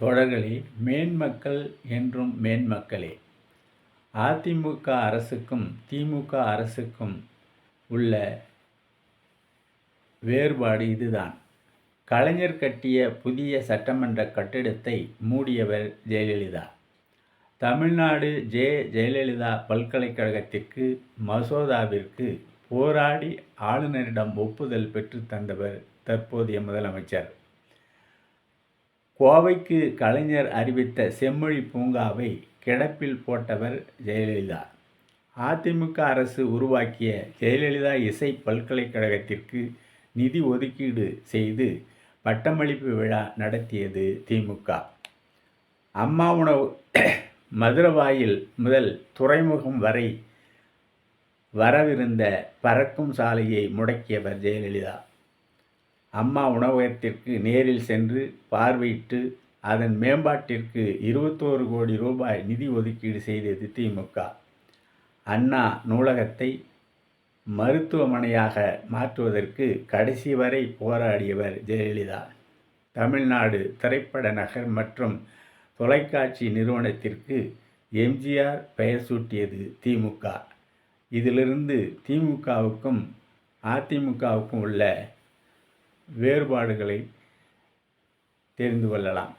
தொடர்களே மேன்மக்கள் என்றும் மேன்மக்களே. அதிமுக அரசுக்கும் திமுக அரசுக்கும் உள்ள வேறுபாடு இதுதான். கலைஞர் கட்டிய புதிய சட்டமன்ற கட்டிடத்தை மூடியவர் ஜெயலலிதா. தமிழ்நாடு ஜே. ஜெயலலிதா பல்கலைக்கழகத்திற்கு மசோதாவிற்கு போராடி ஆளுநரிடம் ஒப்புதல் பெற்று தந்தவர் தற்போதைய முதலமைச்சர். கோவைக்கு கலைஞர் அறிவித்த செம்மொழி பூங்காவை கிடப்பில் போட்டவர் ஜெயலலிதா. அதிமுக அரசு உருவாக்கிய ஜெயலலிதா இசை பல்கலைக்கழகத்திற்கு நிதி ஒதுக்கீடு செய்து பட்டமளிப்பு விழா நடத்தியது திமுக. அம்மா உணவு மதுரவாயில் முதல் துறைமுகம் வரை வரவிருந்த பறக்கும் சாலையை முடக்கியவர் ஜெயலலிதா. அம்மா உணவகத்திற்கு நேரில் சென்று பார்வையிட்டு அதன் மேம்பாட்டிற்கு இருபத்தோரு கோடி ரூபாய் நிதி ஒதுக்கீடு செய்தது திமுக. அண்ணா நூலகத்தை மருத்துவமனையாக மாற்றுவதற்கு கடைசி வரை போராடியவர் ஜெயலலிதா. தமிழ்நாடு திரைப்பட நகர் மற்றும் தொலைக்காட்சி நிறுவனத்திற்கு எம்ஜிஆர் பெயர் சூட்டியது திமுக. இதிலிருந்து திமுகவுக்கும் அதிமுகவுக்கும் உள்ள வேறுபாடுகளை தெரிந்து கொள்ளலாம்.